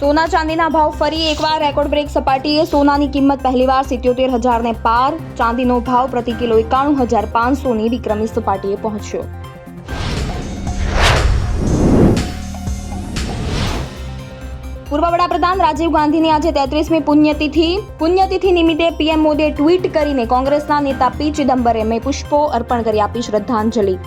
સોના ચાંદીના ભાવ ફરી એકવાર રેકોર્ડ બ્રેક સપાટીએ સોનાની કિંમત પહેલીવાર સિત્યોતેર હજારને પાર. ચાંદીનો ભાવ પ્રતિ કિલો એકાણું હજાર પાંચસોની વિક્રમી સપાટીએ પહોંચ્યો. પૂર્વ વડાપ્રધાન રાજીવ ગાંધીની આજે તેત્રીસમી પુણ્યતિથિ. પુણ્યતિથિ નિમિત્તે પીએમ મોદીએ ટ્વીટ કરીને કોંગ્રેસના નેતા પી ચિદમ્બરમે પુષ્પો અર્પણ કરી આપી શ્રદ્ધાંજલિ.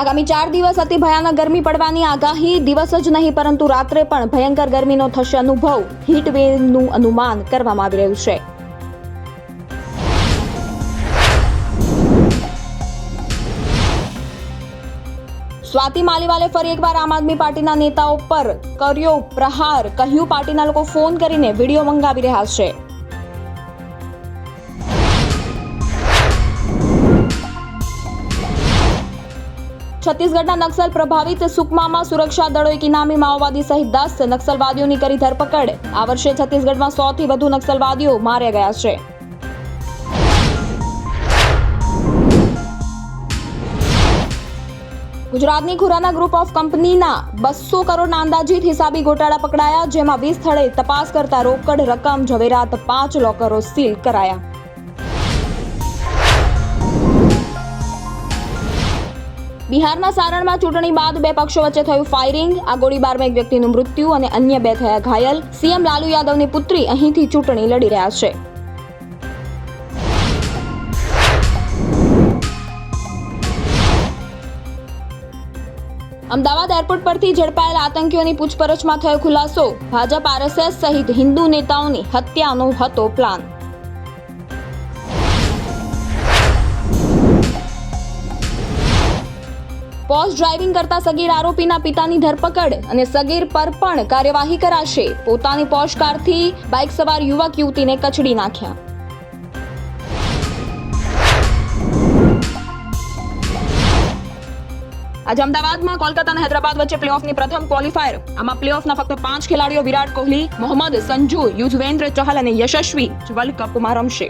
આગામી ચાર દિવસ અતિ ભયાનક ગરમી પડવાની આગાહી. દિવસ જ નહીં, પરંતુ રાત્રે પણ ભયંકર ગરમીનો થશે અનુભવ. હીટ વેવનું અનુમાન કરવામાં આવી રહ્યું છે. સ્વાતિ માલીવાલે ફરી એકવાર આમ આદમી પાર્ટીના નેતાઓ પર કર્યો પ્રહાર. કહ્યું, પાર્ટીના લોકો ફોન કરીને વીડિયો મંગાવી રહ્યા છે. છત્તીસગઢના નક્સલ પ્રભાવિત સુકમામાં સુરક્ષા દળોએ કિનામી માઓવાદી સહિત દસ નક્સલવાદીઓની કરી ધરપકડ. આ વર્ષે છત્તીસગઢમાં સોથી વધુ નક્સલવાદીઓ માર્યા ગયા છે. ગુજરાતની ખુરાના ગ્રુપ ઓફ કંપનીના બસો કરોડના અંદાજિત હિસાબી ગોટાળા પકડાયા, જેમાં વીસ સ્થળે તપાસ કરતા રોકડ રકમ, ઝવેરાત પાંચ લોકરો સીલ કરાયા. બિહારના સારણમાં ચૂંટણી બાદ બે પક્ષો વચ્ચે થયું ફાયરિંગ આ ગોળીબારમાં એક વ્યક્તિનું મૃત્યુ અને અન્ય બે થયા ઘાયલ. સીએમ લાલુ યાદવની પુત્રી અહીંથી ચૂંટણી લડી રહ્યા છે. અમદાવાદ એરપોર્ટ પરથી ઝડપાયેલા આતંકીઓની પૂછપરછમાં થયો ખુલાસો. ભાજપ, આરએસએસ સહિત હિન્દુ નેતાઓની હત્યાનો હતો પ્લાન પોસ્ટ ડ્રાઇવિંગ કરતા સગીર આરોપીના પિતાની ધરપકડ અને સગીર પર પણ કાર્યવાહી કરાશે. પોતાની પોસ્ટ કારથી બાઇક સવાર યુવક યુવતીને કચડી નાખ્યા. આજે અમદાવાદમાં કોલકાતા અને હૈદરાબાદ વચ્ચે પ્લેઓફની પ્રથમ ક્વોલિફાયર. આમાં પ્લેઓફના ફક્ત પાંચ ખેલાડીઓ વિરાટ કોહલી, મોહમ્મદ સંજુ યુઝવેન્દ્ર ચહલ અને યશસ્વી વર્લ્ડ કપમાં રમશે.